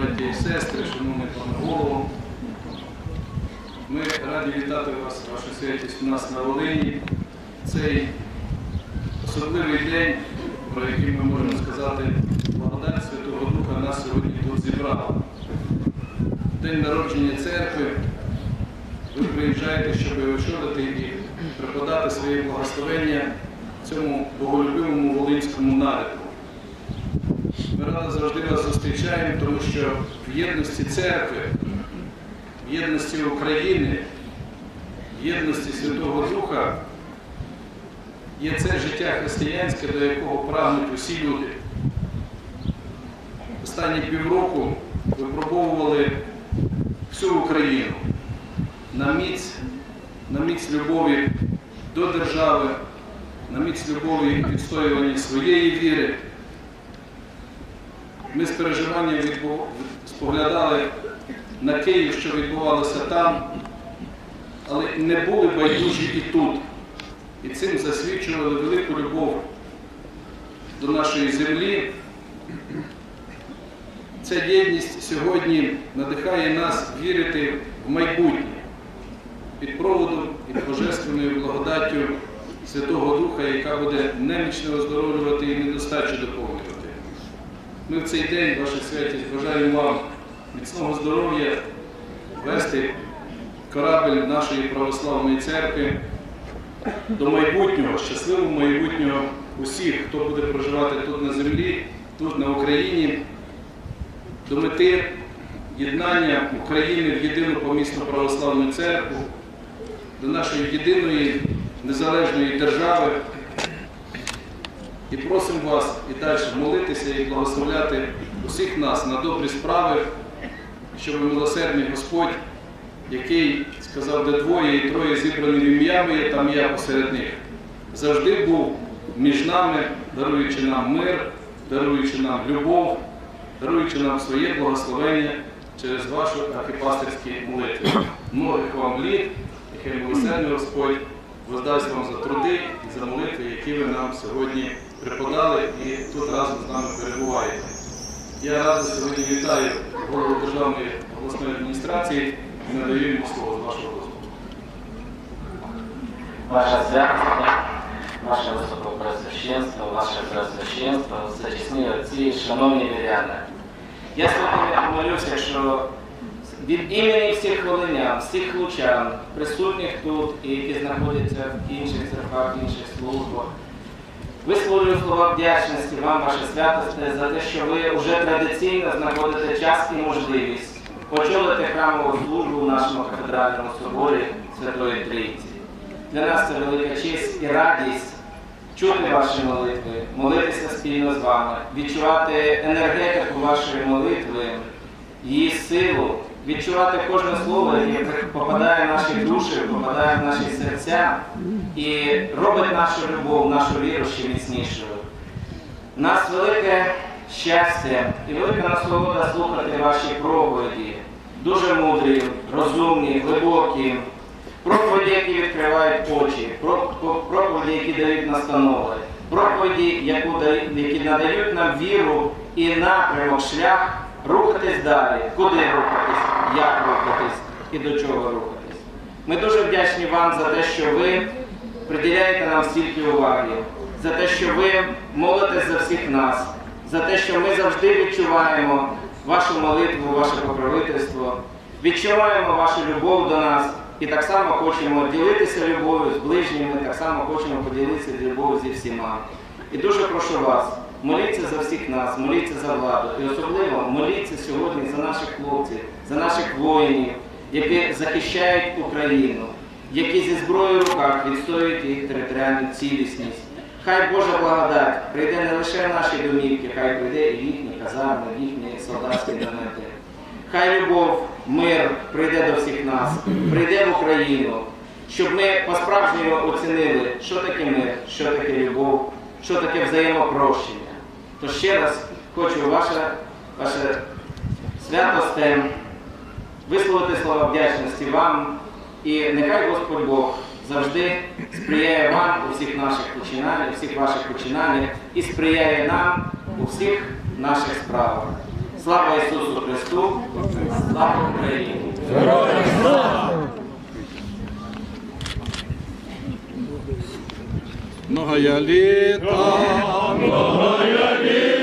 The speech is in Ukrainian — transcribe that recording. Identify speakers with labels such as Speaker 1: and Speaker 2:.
Speaker 1: Браті і сестри, шановний пане голову, ми раді вітати вас, ваша святість, у нас на Волині. Цей особливий день, про який ми можемо сказати, благодать Святого Духа нас сьогодні тут зібрала. День народження церкви. Ви приїжджаєте, щоб очолити і преподати своє благословення цьому боголюбивому волинському народу. Ми завжди вас зустрічаємо, тому що в єдності церкви, в єдності України, в єдності Святого Духа є це життя християнське, до якого прагнуть усі люди. Останні півроку випробовували всю Україну на міць, на міць любові до держави, на міць любові відстоювання своєї віри. Ми з переживанням споглядали на Київ, що відбувалося там, але не були байдужі і тут. І цим засвідчували велику любов до нашої землі. Ця єдність сьогодні надихає нас вірити в майбутнє під проводом і божественною благодаттю Святого Духа, яка буде немічно оздоровлювати і недостачу доповнювати. Ми в цей день, ваша святість, бажаємо вам міцного здоров'я, вести корабель нашої православної церкви до майбутнього, щасливого майбутнього усіх, хто буде проживати тут на землі, тут на Україні, до мети єднання України в єдину помісну православну церкву, до нашої єдиної незалежної держави. І просимо вас і далі молитися і благословляти усіх нас на добрі справи, щоб милосердний Господь, який сказав, де двоє і троє зібрані в ім'я моє, там я посеред них, завжди був між нами, даруючи нам мир, даруючи нам любов, даруючи нам своє благословення через вашу архіпастерські молитви. Многих вам літ, і милосердний Господь воздасть вам за труди і за молитви, які ви нам сьогодні преподали і тут разом з нами перебуваєте. Я радо сьогодні вітаю голову Державної обласної адміністрації і надаю йому слово з вашого дозволу.
Speaker 2: Ваша святість, ваше високопресвященство, ваше пресвященство, зачесні отці, шановні віряни. Я сьогодні помолюся, що від імені всіх волинян, всіх лучан, присутніх тут і які знаходяться в інших церквах, в інших службах, висловлюю слова вдячності вам, ваше святосте, за те, що ви вже традиційно знаходите час і можливість очолити храмову службу в нашому кафедральному соборі Святої Трійці. Для нас це велика честь і радість чути ваші молитви, молитися спільно з вами, відчувати енергетику вашої молитви, її силу, відчувати кожне слово, яке попадає в наші душі, попадає в наші серця і робить нашу любов, нашу віру ще міцнішою. Нас велике щастя і велика насолода слухати ваші проповіді, дуже мудрі, розумні, глибокі. Проповіді, які відкривають очі, про- про- проповіді, які дають настанови, проповіді, які надають нам віру і напрямок, шлях рухатись далі, куди рухатись, як рухатись і до чого рухатись. Ми дуже вдячні вам за те, що ви приділяєте нам стільки уваги, за те, що ви молитесь за всіх нас, за те, що ми завжди відчуваємо вашу молитву, ваше покровительство, відчуваємо вашу любов до нас і так само хочемо ділитися любов'ю з ближніми, так само хочемо поділитися любов'ю зі всіма. І дуже прошу вас, моліться за всіх нас, моліться за владу. І особливо моліться сьогодні за наших хлопців, за наших воїнів, які захищають Україну, які зі зброєю в руках відстоюють їх територіальну цілісність. Хай Божа благодать прийде не лише в наші домівки, хай прийде і їхні казарми, їхні солдатські намети. Хай любов, мир прийде до всіх нас, прийде в Україну, щоб ми по-справжньому оцінили, що таке мир, що таке любов, що таке взаємопрощення. То ще раз хочу ваше, ваше святосте висловити слова вдячності вам і нехай Господь Бог завжди сприяє вам у всіх наших починаннях, у всіх ваших починаннях і сприяє нам у всіх наших справах. Слава Ісусу Христу! Слава Україні!
Speaker 1: Многая літа, многая літа.